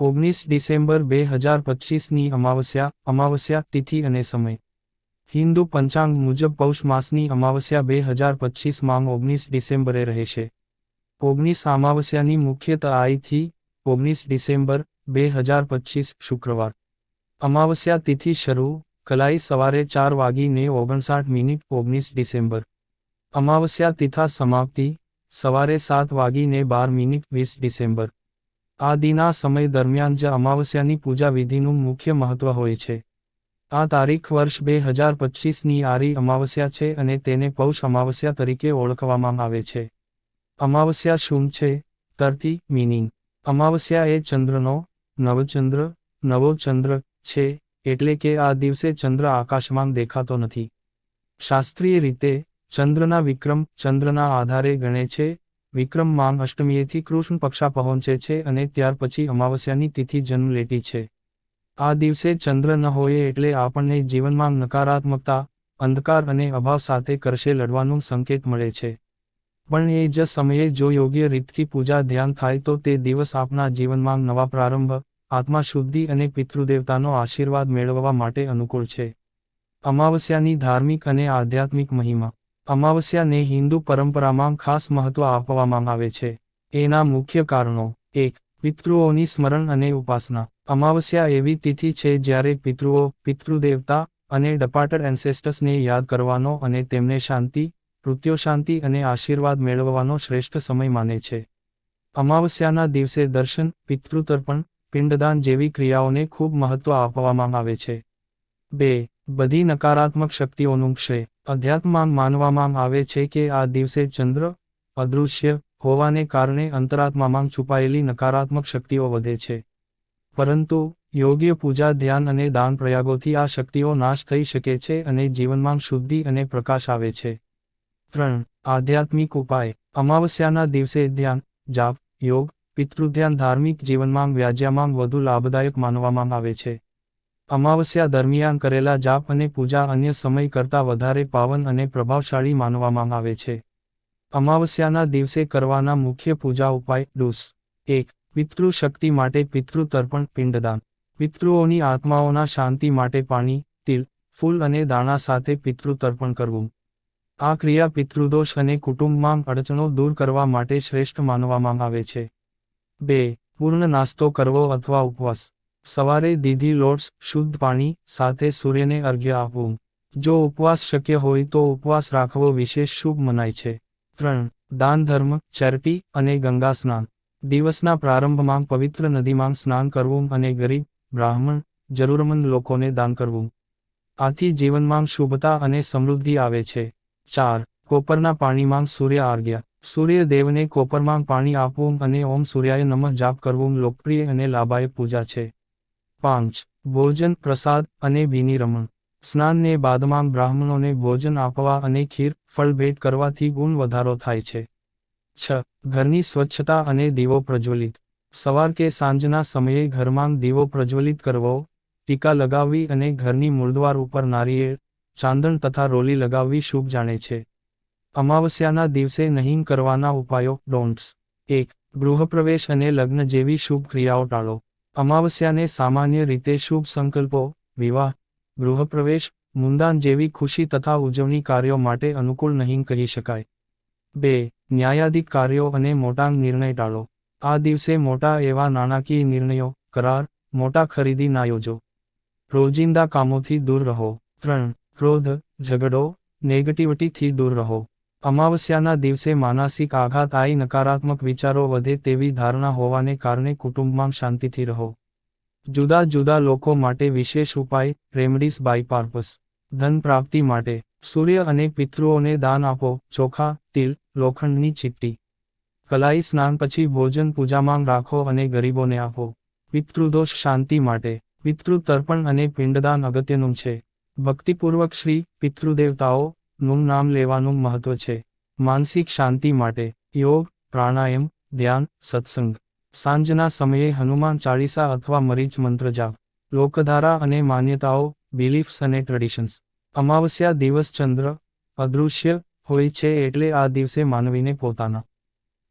ઓગણીસ ડિસેમ્બર બે હજાર પચીસની અમાવસ્યા અમાવસ્યા, તિથિ અને સમય. હિન્દુ પંચાંગ મુજબ પૌષ માસની અમાવસ્યા બે હજાર પચીસ માંગ ઓગણીસ ડિસેમ્બરે રહેશે. ઓગણીસ અમાવસ્યાની મુખ્ય આઈથી ઓગણીસ ડિસેમ્બર બે હજાર પચીસ શુક્રવાર. અમાવસ્યા તિથિ શરૂ, કલાઈ સવારે ચાર વાગીને ઓગણસાઠ મિનિટ ઓગણીસ ડિસેમ્બર. અમાવસ્યા તિથા સમાપ્તિ, સવારે સાત વાગીને બાર મિનિટ વીસ ડિસેમ્બર. આ દિના સમય દરમિયાન જ અમાવસ્યાની પૂજા વિધિનું મુખ્ય મહત્વ હોય છે. આ તારીખ વર્ષ બે હજાર પચીસની આરી અમાવસ્યા છે અને તેને પૌષ અમાવસ્યા તરીકે ઓળખવામાં આવે છે. અમાવસ્યા શું છે? તરતી મિનિંગ અમાવસ્યા એ ચંદ્રનો નવચંદ્ર નવો ચંદ્ર છે, એટલે કે આ દિવસે ચંદ્ર આકાશમાં દેખાતો નથી. શાસ્ત્રીય રીતે, ચંદ્રના વિક્રમ ચંદ્રના આધારે ગણે છે વિક્રમ માંગ અષ્ટમીએથી કૃષ્ણ પક્ષા પહોંચે છે અને ત્યાર પછી અમાવસ્યાની તિથિ જન્મ લેટી છે. આ દિવસે ચંદ્ર ન હોય એટલે આપણને જીવનમાં નકારાત્મકતા, અંધકાર અને અભાવ સાથે કરશે લડવાનું સંકેત મળે છે. પણ એ જ સમયે જો યોગ્ય રીતથી પૂજા ધ્યાન થાય તો તે દિવસ આપના જીવનમાં નવા પ્રારંભ આત્મા શુદ્ધિ અને પિતૃદેવતાનો આશીર્વાદ મેળવવા માટે અનુકૂળ છે. અમાવસ્યાની ધાર્મિક અને આધ્યાત્મિક મહિમા અમાવસ્યાને હિન્દુ પરંપરામાં ખાસ મહત્વ આપવામાં આવે છે. એના મુખ્ય કારણો. એક, પિતૃઓની સ્મરણ અને ઉપાસના. અમાવસ્યા એવી તિથિ છે જ્યારે પિતૃઓ, પિતૃદેવતા અને ડપાટર એન્સેસ્ટર્સને યાદ કરવાનો અને તેમને શાંતિ કૃત્યો શાંતિ અને આશીર્વાદ મેળવવાનો શ્રેષ્ઠ સમય માને છે. અમાવસ્યાના દિવસે દર્શન, પિતૃતર્પણ, પિંડદાન જેવી ક્રિયાઓને ખૂબ મહત્વ આપવામાં આવે છે. બે બધી નકારાત્મક શક્તિઓનું ક્ષય અધ્યાત્મમાં માનવામાં આવે છે કે આ દિવસે ચંદ્ર અદૃશ્ય હોવાને કારણે અંતરાત્મામાં છુપાયેલી નકારાત્મક શક્તિઓ વધે છે. પરંતુ યોગ્ય પૂજા, ધ્યાન અને દાન પ્રયાગોથી આ શક્તિઓ નાશ થઈ શકે છે અને જીવનમાં શુદ્ધિ અને પ્રકાશ આવે છે. ત્રણ, આધ્યાત્મિક ઉપાય. અમાવસ્યાના દિવસે ધ્યાન, જાપ, યોગ, પિતૃધ્યાન ધાર્મિક જીવનમાં વ્યાજ્યામાં વધુ લાભદાયક માનવામાં આવે છે. અમાવસ્યા દરમિયાન કરેલા જાપ અને પૂજા અન્ય સમય કરતાં વધારે પાવન અને પ્રભાવશાળી માનવામાં આવે છે. અમાવસ્યાના દિવસે કરવાના મુખ્ય પૂજા ઉપાય ડૂસ. એક પિતૃ શક્તિ માટે પિતૃ તર્પણ પિંડદાન. પિતૃઓની આત્માઓના શાંતિ માટે પાણી, તિલ, ફૂલ અને દાણા સાથે પિતૃ તર્પણ કરવું. આ ક્રિયા પિતૃદોષ અને કુટુંબમાં અડચણો દૂર કરવા માટે શ્રેષ્ઠ માનવામાં આવે છે. બે, પૂર્ણ નાસ્તો કરવો અથવા ઉપવાસ. સવારે દીધી લોટ્સ શુદ્ધ પાણી સાથે સૂર્યને અર્ઘ્ય આપવું. જો ઉપવાસ શક્ય હોય તો ઉપવાસ રાખવો વિશેષ શુભ મનાય છે. ત્રણ, દાન ધર્મ ચેરિટી અને ગંગા સ્નાન. દિવસના પ્રારંભમાં પવિત્ર નદીમાં સ્નાન કરવું અને ગરીબ, બ્રાહ્મણ, જરૂરમંદ લોકોને દાન કરવું. આથી જીવનમાં શુભતા અને સમૃદ્ધિ આવે છે. ચાર, કોપરના પાણીમાં સૂર્ય આર્ગ્ય સૂર્ય દેવને કોપરમાં પાણી આપવું અને ઓમ સૂર્યાય નમઃ જાપ કરવું લોકપ્રિય અને લાભાયક પૂજા છે. પાંચ, ભોજન, પ્રસાદ અને બીની રમણ સ્નાનને બાદમાં બ્રાહ્મણોને ભોજન આપવા અને ખીર, ફળ ભેટ કરવાથી ગુણ વધારો થાય છે. છ, ઘરની સ્વચ્છતા અને દીવો પ્રજ્વલિત. સવાર કે સાંજના સમયે ઘરમાં દીવો પ્રજ્વલિત કરવો, ટીકા લગાવવી અને ઘરની મૂળદ્વાર ઉપર નારિયેળ ચાંદણ તથા રોલી લગાવવી શુભ જાણે છે. અમાવસ્યાના દિવસે નહીં કરવાના ઉપાયો ડોન્ટ્સ એક, ગૃહપ્રવેશ અને લગ્ન જેવી શુભ ક્રિયાઓ ટાળો. અમાવસ્યાને સામાન્ય રીતે શુભ સંકલ્પો, વિવાહ, ગૃહપ્રવેશ, મુંદાન જેવી ખુશી તથા ઉજવણી કાર્યો માટે અનુકૂળ નહીં કહી શકાય. બે, ન્યાયાધિક કાર્યો અને મોટા નિર્ણય ટાળો. આ દિવસે મોટા એવા નાણાકીય નિર્ણયો, કરાર, મોટા ખરીદી ના યોજો. રોજિંદા કામોથી દૂર રહો. ત્રણ, ક્રોધ, ઝઘડો નેગેટિવિટીથી દૂર રહો. અમાવસ્યાના દિવસે માનસિક આઘાત આઈ નકારાત્મક વિચારો વધે તેવી ધારણા હોવાને કારણે કુટુંબમાં શાંતિથી રહો. જુદા જુદા લોકો માટે વિશેષ ઉપાય, રેમડીસ બાય પાર્પસ ધન પ્રાપ્તિ માટે, સૂર્ય અને પિતૃઓને દાન આપો, ચોખા, તિલ, લોખંડની ચીટ્ટી. કલાઈ સ્નાન પછી ભોજન પૂજામાં રાખો અને ગરીબોને આપો. પિતૃદોષ શાંતિ માટે પિતૃ તર્પણ અને પિંડદાન અગત્યનું છે. ભક્તિપૂર્વક શ્રી પિતૃદેવતાઓ નું નામ લેવાનું મહત્વ છે. માનસિક શાંતિ માટે યોગ, પ્રાણાયામ, ધ્યાન, સત્સંગ. સાંજના સમયે હનુમાન ચાલીસા અથવા મરીચ મંત્ર જાપ. લોકધારા અને માન્યતાઓ બિલીફ્સ અને ટ્રેડિશન્સ અમાવસ્યા દિવસ ચંદ્ર અદૃશ્ય હોય છે એટલે આ દિવસે માનવીને પોતાના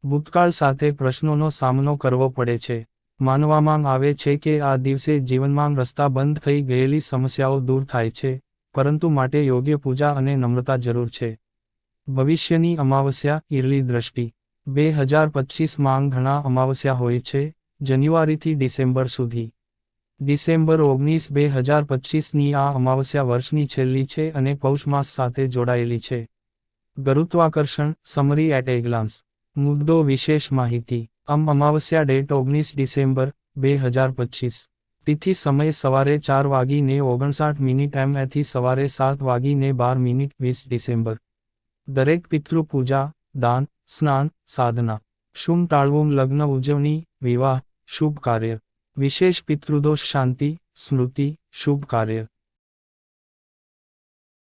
ભૂતકાળ સાથે પ્રશ્નોનો સામનો કરવો પડે છે. માનવામાં આવે છે કે આ દિવસે જીવનમાં રસ્તા બંધ થઈ ગયેલી સમસ્યાઓ દૂર થાય છે. પરંતુ માટે યોગ્ય પૂજા અને નમ્રતા જરૂર છે. ભવિષ્યની અમાવસ્યા ઈરલી દ્રષ્ટિ. બે હજાર પચીસમાં ઘણા અમાવસ્યા હોય છે, જાન્યુઆરીથી ડિસેમ્બર સુધી. ડિસેમ્બર ઓગણીસ બે હજાર પચીસની આ અમાવસ્યા વર્ષની છેલ્લી છે અને પૌષમાસ સાથે જોડાયેલી છે. ગુરુત્વાકર્ષણ સમરી એટ એ ગ્લાન્સ મુદ્દો વિશેષ માહિતી. અમ અમાવસ્યા ડેટ ઓગણીસ ડિસેમ્બર બે હજાર પચીસ. તિથિ સમય સવારે ચાર વાગીને ઓગણસાઠ મિનિટ એમ એથી સવારે સાત વાગીને બાર મિનિટ વીસ ડિસેમ્બર દરેક પિતૃ પૂજા દાન સ્નાન સાધના શુમ ટાળવું લગ્ન ઉજવણી વિવાહ શુભ કાર્ય વિશેષ પિતૃદોષ શાંતિ સ્મૃતિ શુભ કાર્ય